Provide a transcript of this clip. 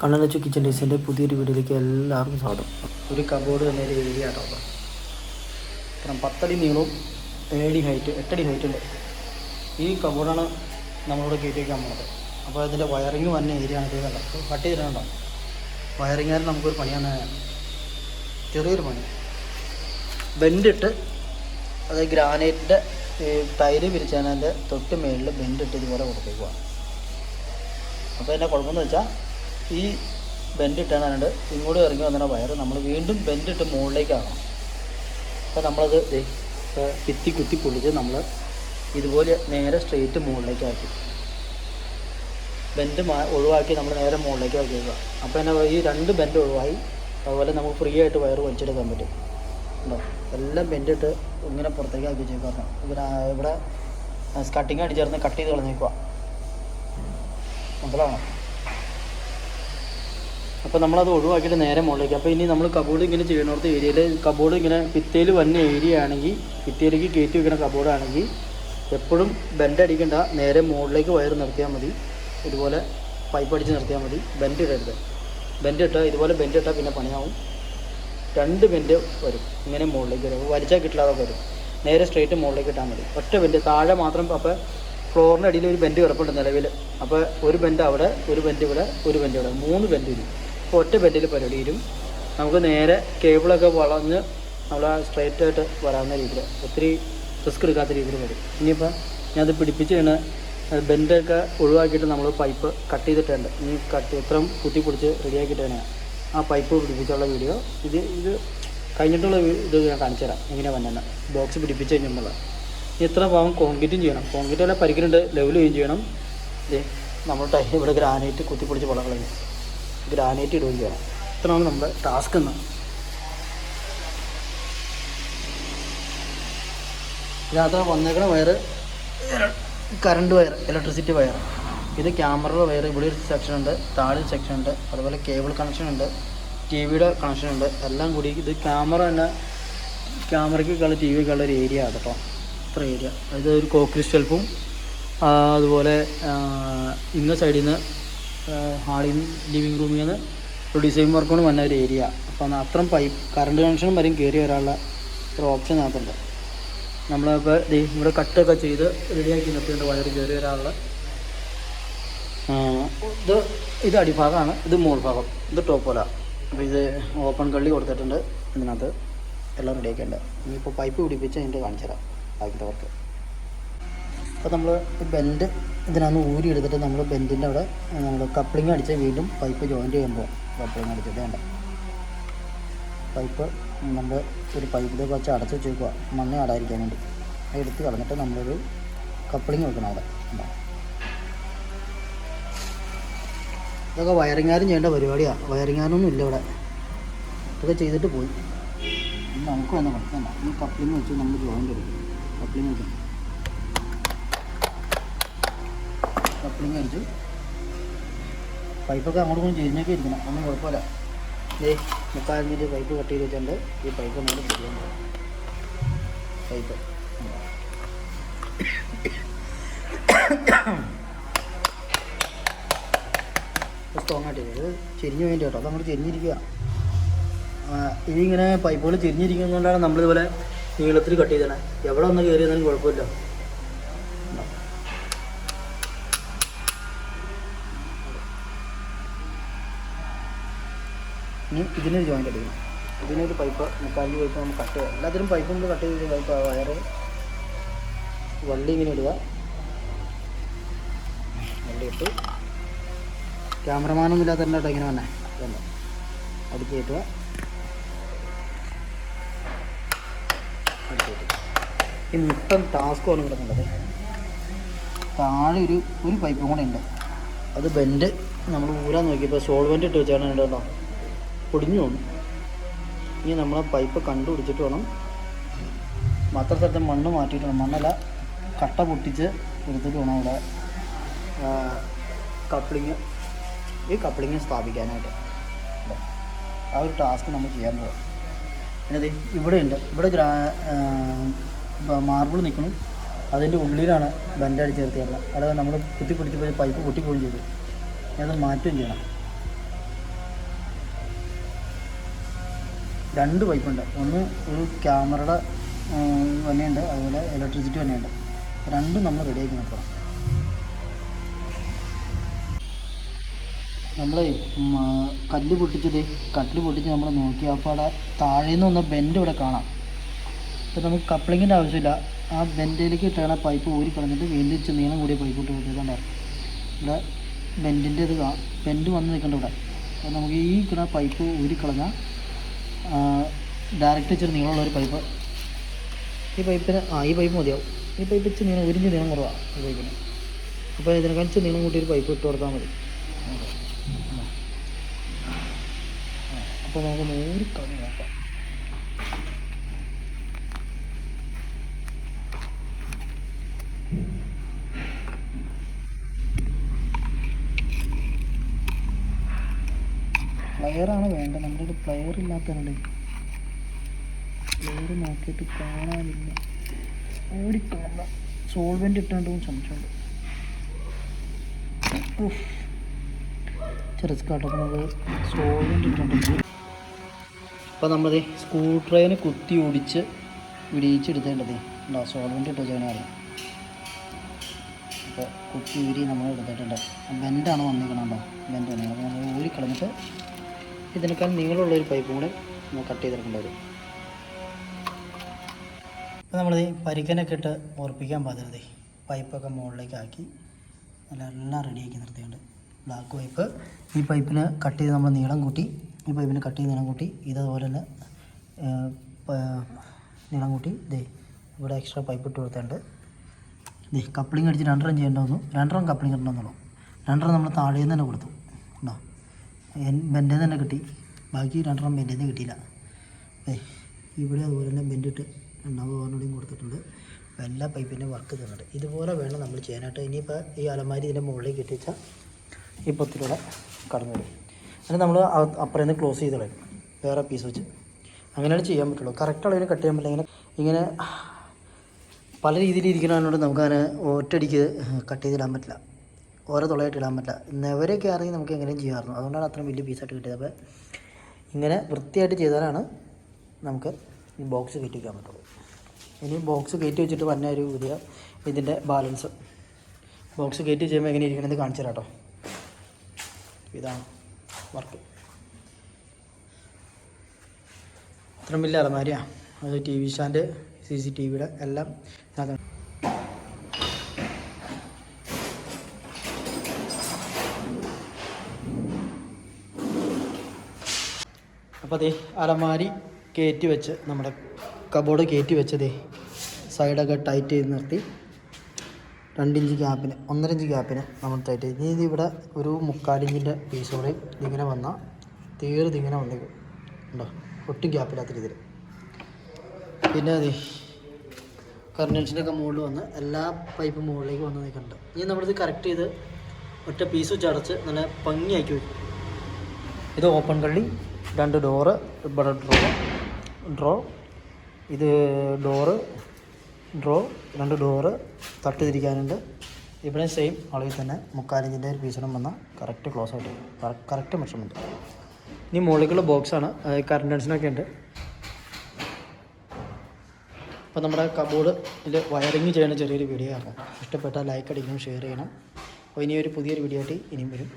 കണ്ണനച്ചു kitchen ഡേസിന്റെ പുതിയൊരു വീഡിയോയിലേക്ക് എല്ലാവർക്കും സ്വാഗതം. ഒരു കബോർഡ് തന്നെ ഒരു ഏരിയ ആട്ടോ. കാരണം പത്തടി നീളവും ഏഴടി ഹൈറ്റ് എട്ടടി ഹൈറ്റ് ഉണ്ട്. ഈ കബോർഡാണ് നമ്മളിവിടെ കയറ്റിയേക്കാൻ പോകുന്നത് അപ്പോൾ അതിന്റെ വയറിങ് വന്ന ഏരിയ ആണ് ചെയ്തത് കട്ട് ചെയ്തിട്ടുണ്ടോ വയറിങ്ങാരും നമുക്കൊരു പണിയാണ്. ചെറിയൊരു പണി. ബെൻഡിട്ട് അത് ഗ്രാനൈറ്റിന്റെ ടൈൽ പിരിച്ചതിന്റെ തൊട്ട് മേളിൽ ബെൻഡിട്ട് ഇതുപോലെ കൊടുത്തേക്കുവാണ് അപ്പോൾ എന്റെ കുഴപ്പമെന്ന് വെച്ചാൽ ഈ ബെൻഡ് അതിനുണ്ട് ഇങ്ങോട്ട് ഇറങ്ങി വന്നിട്ട് വയറ് നമ്മൾ വീണ്ടും ബെൻഡ് ഇട്ട് മുകളിലേക്ക് ആകണം അപ്പോൾ നമ്മളത് കുത്തി കുത്തി പൊളിച്ച് നമ്മൾ ഇതുപോലെ നേരെ സ്ട്രെയിറ്റ് മുകളിലേക്കാക്കി. ബെൻഡ് ഒഴിവാക്കി നമ്മൾ നേരെ മുകളിലേക്ക് ആക്കി അപ്പോൾ തന്നെ ഈ രണ്ട് ബെൻഡ് ഒഴിവായി. അതുപോലെ നമുക്ക് ഫ്രീ ആയിട്ട് വയറ് വലിച്ചെടുക്കാൻ പറ്റും. ഉണ്ടോ എല്ലാം ബെൻഡിട്ട് ഇങ്ങനെ പുറത്തേക്ക് ആക്കി വെച്ചേക്കാം ഇവിടെ ഇവിടെ കട്ടിങ് അടിച്ചേർന്ന് കട്ട് ചെയ്ത് കളഞ്ഞേക്കുക. മനസ്സിലാവണം അപ്പോൾ നമ്മളത് ഒഴിവാക്കിയിട്ട് നേരെ മുകളിലേക്ക്. അപ്പോൾ ഇനി നമ്മൾ കബോർഡ് ഇങ്ങനെ ചെയ്യണോടത്ത് ഏരിയയിൽ കബോർഡ് ഇങ്ങനെ പിത്തേൽ വന്ന ഏരിയ ആണെങ്കിൽ പിത്തേലേക്ക് കയറ്റി വെക്കുന്ന കബോർഡ് ആണെങ്കിൽ എപ്പോഴും ബെൻഡ് അടിക്കണ്ട. നേരെ മുകളിലേക്ക് വയർ നിർത്തിയാൽ മതി. ഇതുപോലെ പൈപ്പ് അടിച്ച് നിർത്തിയാൽ മതി. ബെൻഡ് ഇടരുത്. ബെൻഡ് ഇട്ടാൽ ഇതുപോലെ ബെൻഡ് ഇട്ടാൽ പിന്നെ പണിയാവും. രണ്ട് ബെൻഡ് വരും. ഇങ്ങനെ മുകളിലേക്ക് വരും. വലിച്ചാൽ കിട്ടില്ലാതെ വരും. നേരെ സ്ട്രെയിറ്റ് മുകളിലേക്ക് ഇട്ടാൽ മതി. ഒറ്റ ബെൻഡ് താഴെ മാത്രം അപ്പോൾ ഫ്ലോറിന്റെ അടിയിൽ ഒരു ബെൻഡ് കിടപ്പുണ്ട് നിലവിൽ അപ്പോൾ ഒരു ബെൻഡ് അവിടെ ഒരു ബെൻഡ് ഇവിടെ ഒരു ബെൻഡ് ഇവിടെ. മൂന്ന് ബെൻഡ് വരും. ഒറ്റ ബെൻഡിൽ പരിപാടി വരും നമുക്ക് നേരെ കേബിളൊക്കെ വളഞ്ഞ് നമ്മൾ സ്ട്രൈറ്റ് ആയിട്ട് വരാവുന്ന രീതിയിൽ ഒത്തിരി റിസ്ക് എടുക്കാത്ത രീതിയിൽ വരും. ഇനിയിപ്പോൾ ഞാനത് പിടിപ്പിച്ച് കഴിഞ്ഞാൽ ബെൻഡൊക്കെ ഒഴിവാക്കിയിട്ട് നമ്മൾ പൈപ്പ് കട്ട് ചെയ്തിട്ടുണ്ട്. ഇനി കട്ട് ഇത്രയും കുത്തി പിടിച്ച് റെഡിയാക്കിയിട്ട് തന്നെയാണ് ആ പൈപ്പ് പിടിപ്പിച്ചുള്ള വീഡിയോ ഇത് ഇത് കഴിഞ്ഞിട്ടുള്ള ഇത് ഞാൻ കാണിച്ചു തരാം. എങ്ങനെയാണ് വന്നത് ബോക്സ് പിടിപ്പിച്ച് കഴിഞ്ഞുള്ള ഇത്ര ഭാഗം കോൺക്രീറ്റും ചെയ്യണം. കോൺക്രീറ്റ് എല്ലാം പരിക്കുന്നുണ്ട് ലെവൽ ചെയ്യും ചെയ്യണം. നമ്മൾ ടൈ ഇവിടെ ഗ്രാനൈറ്റ് കുത്തിപ്പൊടിച്ച് വളം കളയും ഗ്രാനൈറ്റ് ഇടുകയും ചെയ്യണം. ഇത്രയാണ് നമ്മുടെ ടാസ്ക് എന്ന്. ഇതിനകത്ത് വന്നേക്കണ വയറ് കറണ്ട് വയർ ഇലക്ട്രിസിറ്റി വയർ ഇത് ക്യാമറയുടെ വയർ ഇവിടെ ഒരു സെക്ഷൻ ഉണ്ട് താഴെ സെക്ഷൻ ഉണ്ട് അതുപോലെ കേബിൾ കണക്ഷൻ ഉണ്ട് ടി വിയുടെ കണക്ഷൻ ഉണ്ട്. എല്ലാം കൂടി ഇത് ക്യാമറ തന്നെ ക്യാമറയ്ക്ക് കളി ടി വിക്കുള്ള ഒരു ഏരിയ ആണ് കേട്ടോ. ഇത്ര ഏരിയ ഇത് ഒരു കോക്രിസ്റ്റൽപ്പും അതുപോലെ ഇന്ന സൈഡിൽ നിന്ന് ഹാളിൽ നിന്ന് ലിവിങ് റൂമിൽ നിന്ന് ഒരു ഡിസൈൻ വർക്കോട് വന്ന ഒരു ഏരിയ അപ്പോൾ അത്രയും പൈപ്പ് കറണ്ട് കണക്ഷനും വരെയും കയറി വരാനുള്ള ഒരു ഓപ്ഷൻ അതിനകത്തുണ്ട് നമ്മളിപ്പോൾ ഇവിടെ കട്ടൊക്കെ ചെയ്ത് റെഡിയാക്കി നിർത്തിയിട്ട് വയറ് കയറി വരാനുള്ള ഇത് ഇത് അടിഭാഗമാണ് ഇത് മോൾ ഭാഗം ഇത് ടോപ്പ് ടോപ്പോല അപ്പോൾ ഇത് ഓപ്പൺ കള്ളി കൊടുത്തിട്ടുണ്ട് ഇതിനകത്ത്. എല്ലാം റെഡിയാക്കിയിട്ടുണ്ട് ഇനിയിപ്പോൾ പൈപ്പ് പിടിപ്പിച്ച് അതിന്റെ കാണിച്ചു തരാം ബാക്കിന്റെ വർക്ക് അപ്പോൾ നമ്മൾ ബെൻഡ് ഇതിനകത്ത് ഊരി എടുത്തിട്ട് നമ്മൾ ബെൻഡിന്റെ അവിടെ നമ്മൾ കപ്ലിംഗ് അടിച്ച് വീണ്ടും പൈപ്പ് ജോയിന്റ് ചെയ്യുമ്പോൾ കപ്ലിംഗ് അടിച്ചത് വേണ്ട പൈപ്പ് നമ്മൾ ഒരു പൈപ്പിലേക്ക് വെച്ച് അടച്ച് വെച്ചേക്കുക മണ്ണ് ആടാതിരിക്കാൻ വേണ്ടി. എടുത്ത് കളഞ്ഞിട്ട് നമ്മളൊരു കപ്ലിങ് വെക്കണം അവിടെ? ഇതൊക്കെ വയറിങ്ങാരും ചെയ്യേണ്ട പരിപാടിയാണ് വയറിങ്ങാനൊന്നും ഇല്ല ഇവിടെ. ഇതൊക്കെ ചെയ്തിട്ട് പോയി. നമുക്ക് വന്ന പഠിക്കണ്ട ഈ കപ്ലിങ് വെച്ച് നമ്മൾ ജോയിന്റ് എടുക്കും കപ്ലിങ് വെക്കും കപ്ലിങ് അടിച്ചു. പൈപ്പൊക്കെ അങ്ങോട്ട് കൊണ്ട് ചെരിഞ്ഞൊക്കെ ഇരിക്കണം. ഒന്നും കുഴപ്പമില്ല. ദേ മുക്കാലിന്റെ പൈപ്പ് കട്ട് ചെയ്ത് വെച്ചിട്ടുണ്ട്. ഈ പൈപ്പ് നമ്മൾ പിടിക്കാൻ പൈപ്പ് സ്ട്രോങ്ങായിട്ട് ഇത് ചെരിഞ്ഞ് വേണ്ടി കേട്ടോ. അത് അതങ്ങോട്ട് ചെരിഞ്ഞിരിക്കുക. ഇതിങ്ങനെ പൈപ്പുകൾ ചെരിഞ്ഞിരിക്കുന്നതുകൊണ്ടാണ് നമ്മളിതുപോലെ നീളത്തിൽ കട്ട് ചെയ്തത് എവിടെ ഒന്ന് കയറി എന്നാലും കുഴപ്പമില്ല. ഇനി ഇതിനൊരു ജോയിന്റ് എടുക്കണം ഇതിനൊരു പൈപ്പ് മുക്കാലിന്റെ പൈപ്പ് നമുക്ക് കട്ട് ചെയ്യാം. എല്ലാത്തിനും പൈപ്പ് നമ്മൾ കട്ട് ചെയ്ത് പൈപ്പ് വയറ് വള്ളി ഇങ്ങനെ ഇടുക. വള്ളി ഇട്ട്. ക്യാമറമാനൊന്നും ഇല്ലാത്ത കേട്ടോ ഇങ്ങനെ വന്നേ. ഇതല്ല അടുത്ത് കയറ്റുക. അടുത്ത് കയറ്റുക. ഈ മുട്ടൻ ടാസ്ക് ആണ് ഇവിടെ താഴെ ഒരു ഒരു പൈപ്പും കൂടെ ഉണ്ട്. അത് ബെൻഡ് നമ്മൾ ഊരാൻ നോക്കിയപ്പോൾ സോൾവെന്റ് ഇട്ട് വെച്ചാണ് കേട്ടോ പൊടിഞ്ഞു പോകും ഇനി നമ്മൾ പൈപ്പ് കണ്ടുപിടിച്ചിട്ട് വേണം മാത്ര സ്ഥലത്ത് മണ്ണ് മാറ്റിയിട്ട് വേണം. മണ്ണല്ല കട്ട പൊട്ടിച്ച് എടുത്തിട്ട് വേണം അവിടെ കപ്ലിങ് ഈ കപ്ലിങ് സ്ഥാപിക്കാനായിട്ട്? ആ ഒരു ടാസ്ക് നമ്മൾ ചെയ്യാൻ പോകാം പിന്നെ ഇവിടെ ഉണ്ട്. ഇവിടെ ഗ്രാ മാർബിൾ നിൽക്കണം അതിന്റെ ഉള്ളിലാണ് ബെൻഡ് അടിച്ചേർത്തിയുള്ളത് അതായത് നമ്മൾ കുത്തി പിടിച്ച് പോയി പൈപ്പ് പൊട്ടിപ്പോവുകയും ചെയ്തു. ഞാനത് മാറ്റുകയും ചെയ്യണം. രണ്ട് പൈപ്പുണ്ട്. ഒന്ന് ഒരു ക്യാമറയുടെ വന്നെയുണ്ട് അതുപോലെ ഇലക്ട്രിസിറ്റി വന്നെയുണ്ട് രണ്ടും നമ്മൾ റെഡിയാക്കി നോക്കണം നമ്മൾ കല്ല് പൊട്ടിച്ചത് കല്ല് പൊട്ടിച്ച് നമ്മൾ നോക്കി അപ്പോൾ അവിടെ താഴെ നിന്ന് വന്ന ബെൻഡ് ഇവിടെ കാണാം. അപ്പോൾ നമുക്ക് കപ്ലിങ്ങിന്റെ ആവശ്യമില്ല. ആ ബെൻഡിലേക്ക് ഇട്ടാണ് പൈപ്പ് ഊരി കളഞ്ഞിട്ട് വീണ്ടും തിരിച്ച് നീളം കൂടിയ പൈപ്പ് ഇട്ട് കൊടുത്തിട്ടുണ്ടായിരുന്നു ഇവിടെ ബെൻഡിന്റെ ഇത് ബെൻഡ് വന്ന് നിൽക്കേണ്ട ഇവിടെ. അപ്പോൾ നമുക്ക് ഈ കിട്ടുന്ന പൈപ്പ് ഊരി കളഞ്ഞാൽ ഡയറക്റ്റ് ഇച്ചിരി നീളമുള്ള ഒരു പൈപ്പ് ഈ പൈപ്പിന് ആ ഈ പൈപ്പ് മതിയാവും. ഈ പൈപ്പ് ഇച്ചിരി നീളം ഒരിഞ്ച് നീളം കുറവാണ് ഈ പൈപ്പിന് അപ്പോൾ ഇതിനേക്കാൾ ഇച്ചിരി നീളം കൂട്ടി ഒരു പൈപ്പ് ഇട്ട് കൊടുത്താൽ മതി. അപ്പോൾ നമുക്ക് നൂറ് കണി നോക്കാം. പ്ലെയറാണ് വേണ്ടത്. നമ്മുടെ പ്ലെയർ ഇല്ലാത്തതുകൊണ്ട് പ്ലെയർ നോക്കിയിട്ട് കാണാനില്ല. ഓടിക്കാണ സോൾവെന്റ് ഇട്ടുകൊണ്ടും സംശയമുണ്ട് റിസ്ക് ആട്ടോ സോൾവെന്റ് ഇട്ടുകൊണ്ട് അപ്പോൾ നമ്മൾ സ്ക്രൂ ഡ്രൈവിന് കുത്തി ഓടിച്ച് വിടിയിച്ചെടുത്തേണ്ടതേ ഉണ്ടോ സോൾവെന്റ് ഇട്ട് അറിയാം. അപ്പോൾ കുത്തി ഊരി നമ്മൾ എടുത്തിട്ടുണ്ട്. ബെൻഡാണ് വന്നിരിക്കണുണ്ടോ ബെൻഡ് വന്നിരിക്കണം നമ്മൾ ഊരി കളഞ്ഞിട്ട് ഇതിനേക്കാൾ നീളമുള്ള ഒരു പൈപ്പും കൂടെ നമ്മൾ കട്ട് ചെയ്തെടുക്കേണ്ടി വരും. അപ്പോൾ നമ്മൾ ഈ പരിക്കനൊക്കെ ഇട്ട് ഉറപ്പിക്കാൻ പാതിരതേ പൈപ്പൊക്കെ മുകളിലേക്ക് ആക്കി എല്ലാം റെഡിയാക്കി നിർത്തിയുണ്ട് ബ്ലാക്ക് പൈപ്പ് ഈ പൈപ്പിന് കട്ട് ചെയ്ത് നമ്മൾ നീളം കൂട്ടി ഈ പൈപ്പിന് കട്ട് ചെയ്ത് നീളം കൂട്ടി ഇതേപോലെ തന്നെ നീളം കൂട്ടി ദേ ഇവിടെ എക്സ്ട്രാ പൈപ്പ് ഇട്ട് കൊടുത്തിട്ടുണ്ട്. ദേ കപ്ലിംഗ് അടിച്ച് രണ്ടെണ്ണം ചെയ്യേണ്ടി വന്നു. രണ്ടെണ്ണം കപ്ലിംഗ് ഇടണമെന്നുള്ളൂ. രണ്ടെണ്ണം നമ്മൾ താഴെ നിന്ന് തന്നെ കൊടുത്തു. ഉണ്ടോ ബെൻഡിൽ തന്നെ കിട്ടി. ബാക്കി രണ്ടെണ്ണം ബെൻഡിൽ നിന്ന് കിട്ടിയില്ല. ഇവിടെ അതുപോലെ തന്നെ ബെൻഡിട്ട് രണ്ടാമത് ഓർമ്മയും കൊടുത്തിട്ടുണ്ട്. എല്ലാ പൈപ്പിന്റെ വർക്ക് തന്നിട്ട്. ഇതുപോലെ വേണം നമ്മൾ ചെയ്യാനായിട്ട്. ഇനിയിപ്പോൾ ഈ അലമാരി ഇതിന്റെ മുകളിലേക്ക് ഇട്ടിച്ചാൽ ഈ പൊത്തിലൂടെ കടന്നു വരും. അതിന് നമ്മൾ അപ്പുറം നിന്ന് ക്ലോസ് ചെയ്ത് കളയും. വേറെ പീസ് വെച്ച്. അങ്ങനെയാണ് ചെയ്യാൻ പറ്റുള്ളൂ. കറക്റ്റ് അളവിന് കട്ട് ചെയ്യാൻ പറ്റില്ല. ഇങ്ങനെ ഇങ്ങനെ പല രീതിയിൽ ഇരിക്കണതിനോട് നമുക്കങ്ങനെ ഒറ്റയടിക്ക് കട്ട് ചെയ്തിടാൻ പറ്റില്ല. ഓരോ തുളയായിട്ട് ഇടാൻ പറ്റില്ല. നെവരൊക്കെ ആണെങ്കിൽ നമുക്ക് എങ്ങനെയും ചെയ്യാമായിരുന്നു. അതുകൊണ്ടാണ് അത്രയും വലിയ പീസായിട്ട് കിട്ടിയത്. അപ്പോൾ ഇങ്ങനെ വൃത്തിയായിട്ട് ചെയ്താലാണ് നമുക്ക് ഈ ബോക്സ് കയറ്റി വയ്ക്കാൻ പറ്റുള്ളൂ. ഇനി ബോക്സ് കയറ്റി വെച്ചിട്ട് വന്ന ഒരു പുതിയ ഇതിന്റെ ബാലൻസ് ബോക്സ് കയറ്റി ചെയ്യുമ്പോൾ എങ്ങനെ ഇരിക്കണമെന്ന് കാണിച്ചു തരാം കേട്ടോ. ഇതാണ് വർക്ക് ഇത്രയും വലിയ അലമാരിയാണ് അത് T V stand C C T വിയുടെ എല്ലാം ഇതിനകത്ത് അപ്പോൾ അതേ അലമാരി കയറ്റി വെച്ച് നമ്മുടെ കബോർഡ് കയറ്റി വെച്ചതേ സൈഡൊക്കെ ടൈറ്റ് ചെയ്ത് നിർത്തി. രണ്ടിഞ്ച് ഗ്യാപ്പിന് ഒന്നര ഇഞ്ച് ഗ്യാപ്പിന് നമ്മൾ ടൈറ്റ് ചെയ്ത്. ഇനി ഇവിടെ ഒരു മുക്കാലിഞ്ചിന്റെ പീസ് കൂടെ ഇതിങ്ങനെ വന്നാൽ തീരെ ഇതിങ്ങനെ വന്നേക്കും ഉണ്ടോ ഒട്ടും ഗ്യാപ്പില്ലാത്ത രീതിയിൽ. പിന്നെ അതെ കർണൻസിന്റെ ഒക്കെ മുകളിൽ വന്ന് എല്ലാ പൈപ്പും മുകളിലേക്ക് വന്ന് നിൽക്കുന്നുണ്ട്. ഇനി നമ്മളിത് കറക്റ്റ് ചെയ്ത് ഒറ്റ പീസ് വെച്ച് അടച്ച് നല്ല ഭംഗിയാക്കി വയ്ക്കും ഇത് ഓപ്പൺ കള്ളി രണ്ട് ഡോറ് ഇവിടെ ഡ്രോ ഡ്രോ ഇത് ഡോറ് ഡ്രോ രണ്ട് ഡോറ് തട്ട് തിരിക്കാനുണ്ട്. ഇവിടെ സെയിം അളവിൽ തന്നെ മുക്കാലിഞ്ചിന്റെ ഒരു പീസണം വന്നാൽ കറക്റ്റ് ക്ലോസ് ആയിട്ട് കറക്റ്റ് മെഷർമെന്റ് ഇനി മുകളിലേക്കുള്ള ബോക്സാണ് കറണ്ടൻസിനൊക്കെ ഉണ്ട്. അപ്പോൾ നമ്മുടെ കബോർഡിൽ വയറിങ് ചെയ്യുന്ന ചെറിയൊരു വീഡിയോ ആണ് ഇഷ്ടപ്പെട്ടാൽ ലൈക്ക് അടിക്കണം ഷെയർ ചെയ്യണം. അപ്പോൾ ഇനി ഒരു പുതിയൊരു വീഡിയോ ആയിട്ട് ഇനിയും വരും.